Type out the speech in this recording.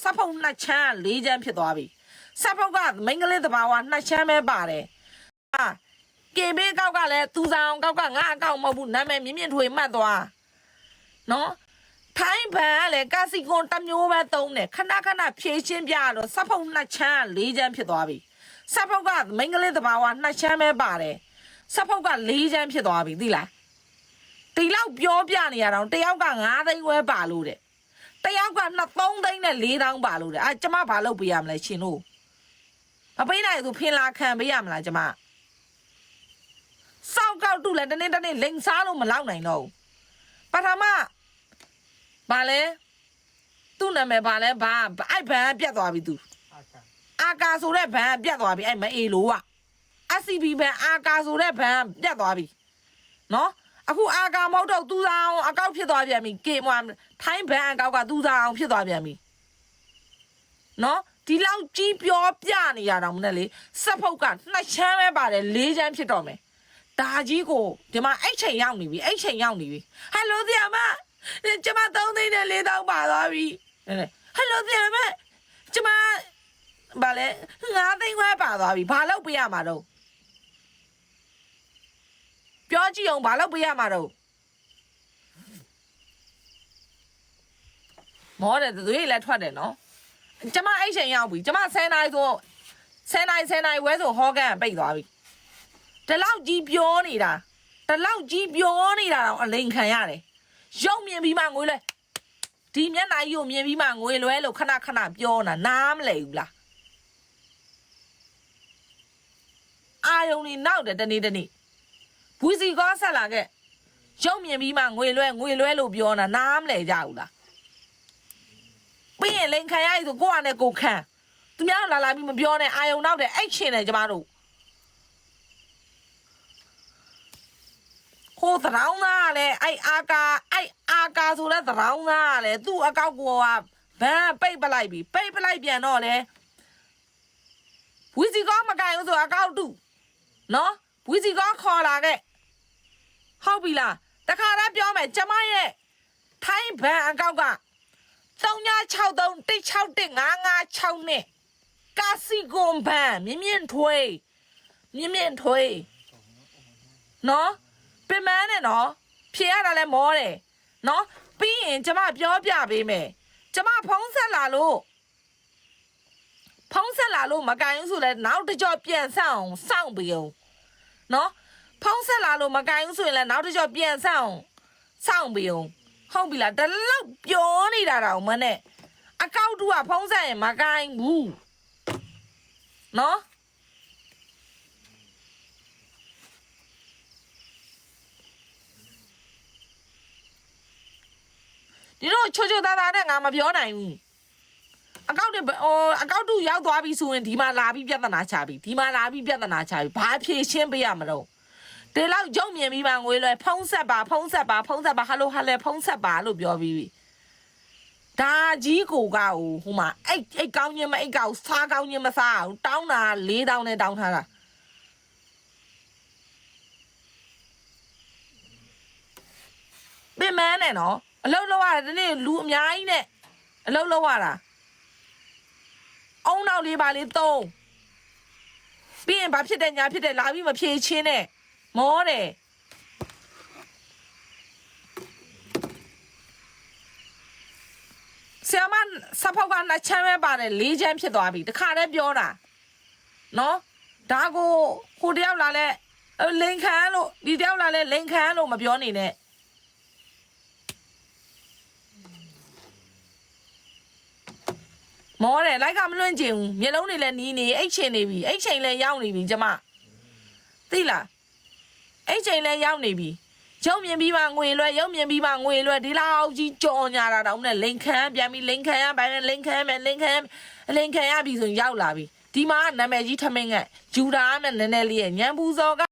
စပ်ဖုတ်နှစ်ချမ်းက၄ချမ်းဖြစ်သွားပြီစပ်ဖုတ်ကမိန်းကလေးတဘာဝနှစ်ချမ်းပဲပါတယ်အာကေဘေးကောက်ကလည်းသူဆောင်ကောက်ကငါအကောက်မဟုတ်ဘူးနာမည်မြင့်မြင့်ထွေမှတ်သွားနော်ထိုင်းဘန်ကလည်းကာစီကွန်တစ်မျိုးပဲသုံးတယ်ခဏခဏဖြည့်ချင်းပြတော့စပ်ဖုတ်နှစ်ချမ်းက၄ချမ်းဖြစ်သွားပြီစပ်ဖုတ်ကမိန်းကလေးတဘာဝနှစ်ချမ်းပဲပါတယ်စပ်ဖုတ်က၄ချမ်းဖြစ်သွားပြီသိလားဒီလောက်ပြောပြနေရတော့တယောက်က9သိန်းခွဲပါလို့တဲ့တ ယောက်က2 3သိန်းနဲ့4တောင်းပါလို့တဲ့အဲကျမဘာလုပ်ပေးရမလဲရှင်တို့မပေးနိုင်ဘူးဖင်လာခံပေးရမလားကျမစောက်ကောက်တူလဲတနေ့တနေ့လိန်စားလို့မလောက်နိုင်တော့ဘူးပထမဘာလဲသူ့နာမည်ဘာလဲဘာအဲ့ဘန်ကပြတ်သွားပြီသူအာကာဆိုတဲ့ဘန်ကပြတ်သွားပြီအဲ့မအေလိုက SCB ဘန်အာကာဆိုတဲ့ဘန်ကပြတ်သွားပြီနော် အခုအာကာမဟုတ်တော့သူစားအောင်အကောက်ဖြစ်သွားပြန်ပြီကေမွာထိုင်းဘန်အကောက်ကသူစားအောင်ဖြစ်သွားပြန်ပြီနော်ဒီလောက်ကြီးပြောပြနေရတော့မနဲ့လေစက်ဖုတ်ကနှစ်ချမ်းပဲပါတယ်လေးချမ်းဖြစ်တော့မယ်ဒါကြီးကိုဒီမှာအဲ့ချိန်ရောက်နေပြီအဲ့ချိန်ရောက်နေပြီဟယ်လိုဆီယမကျမ3သိန်းနဲ့4တောင်းပါသွားပြီဟဲ့ဟယ်လိုဆီယမကျမဘာလဲ9သိန်းခွဲပါသွားပြီဘာလုပ်ပေးရမှာတော့ ပြောကြည့်အောင်ဘာလုပ်ပေးရမှာတော့မောတယ်သွေးလည်းထွက်တယ်နော်ကျမအဲ့ချိန်ရောက်ပြီကျမ10နိုင်ဆို10နိုင်10နိုင်ဝဲဆိုဟောကန်ပိတ်သွားပြီဒီလောက်ကြီးပြောနေတာဒီလောက်ကြီးပြောနေတာတော့အလိန်ခံရတယ်ရုပ်မြင်ပြီးမှငွေလဲဒီမျက်နှာကြီးကိုမြင်ပြီးမှငွေလွဲလို့ခဏခဏပြောတာနားမလဲဘူးလားအာယုံနေနောက်တယ်တနေ့တနေ့ ဝီစီကောဆက်လာခဲ့ရုပ်မြင်ပြီးမှငွေလွဲငွေလွဲလို့ပြောတာနားမလဲကြဘူးလားပြီးရင်လိန်ခံရည်ဆိုကိုယ့်အနေကိုယ်ခံသူများလာလာပြီးမပြောနဲ့အာယုံနောက်တယ်အဲ့ချင်းတယ်ကျမတို့ဟိုသရောင်းသားကလည်းအဲ့အာကာအဲ့အာကာဆိုတဲ့သရောင်းသားကလည်းသူ့အကောက်ကောကဘန်းပိတ်ပလိုက်ပြီပိတ်ပလိုက်ပြန်တော့လေဝီစီကောမကင်ဘူးဆိုအကောက်တူနော်ဝီစီကောခေါ်လာခဲ့ ဟုတ်ပြီလားတခါတည်းပြောမယ်ကျမရဲ့ထိုင်းဘန်းအကောက်က3963 16155နဲ့ကာစီကွန်ဘန်မြင့်မြင့်ထွေးမြင့်မြင့်ထွေးနော်ပင်မန်းနဲ့နော်ဖြေရတာလဲမောတယ်နော်ပြီးရင်ကျမပြောပြပေးမယ်ကျမဖုံးဆက်လာလို့ဖုံးဆက်လာလို့မကန်ဘူးဆိုလဲနောက်တစ်ကြော့ပြန်ဆောင်အောင်စောင့်ပြီးအောင်နော် ဖုံးဆက်လာလို့မကန်ဘူးဆိုရင်လဲနောက်တစ်ကြော့ပြန်ဆောင်အောင်စောင့်ပြီးအောင်ဟုတ်ပြီလားတလောက်ပြောနေတာတော့မနဲ့အကောက်တူကဖုံးဆက်ရင်မကန်ဘူးနော်ဒီတော့ချိုချိုသားသားနဲ့ငါမပြောနိုင်ဘူးအကောက်တွေဟိုအကောက်တူရောက်သွားပြီဆိုရင်ဒီမှာလာပြီးပြဿနာချပြီဒီမှာလာပြီးပြဿနာချပြီဘာဖြေရှင်းပေးရမလို့ ဒီလောက်ကြုံမြင်ပြီးမှငွေလွယ်ဖုံးဆက်ပါဖုံးဆက်ပါဖုံးဆက်ပါဟယ်လိုဟယ်လိုဖုံးဆက်ပါလို့ပြောပြီးပြီဒါကြီးကိုကဟိုဟိုမှာအိတ်အိတ်ကောင်းချင်းမအိတ်ကောက်စားကောင်းချင်းမစားအောင်တောင်းတာ၄တောင်းနဲ့တောင်းထားတာပြင်မန်းနဲ့နော်အလုံးလုံးရတယ်ဒီနေ့လူအများကြီးနဲ့အလုံးလုံးရတာအုံနောက်လေးပါလေးသုံးပြီးရင်ဘာဖြစ်တယ်ညာဖြစ်တယ်လာပြီးမဖြေချင်းနဲ့ မောတယ်ဆီယမစဖောက်ကနှစ်ချမ်းပဲပါတယ်လေးချမ်းဖြစ်သွားပြီတခါတည်းပြောတာနော်ဒါကိုဟိုတယောက်လာလဲအဲ့လိန်ခံလို့ဒီတယောက်လာလဲလိန်ခံလို့မပြောနေနဲ့မောတယ်လိုက်ကမလွင့်ကျင်ဘူးမျက်လုံးတွေလည်းနီးနေအိတ်ချိန်နေပြီအိတ်ချိန်လည်းရောက်နေပြီကျမသိလား အိတ်ချိန်လည်းရောက်နေပြီရုံမြင်ပြီးမှငွေလွှဲရုံမြင်ပြီးမှငွေလွှဲဒီလောက်ကြီးကြော်ညာတာတောင်နဲ့လိန်ခံပြန်ပြီးလိန်ခံရပါမယ်လိန်ခံမယ်လိန်ခံလိန်ခံရပြီဆိုရင်ရောက်လာပြီဒီမှာနာမည်ကြီးထမင်းကယူတာနဲ့နည်းနည်းလေးရဲ့ညံပူစော်က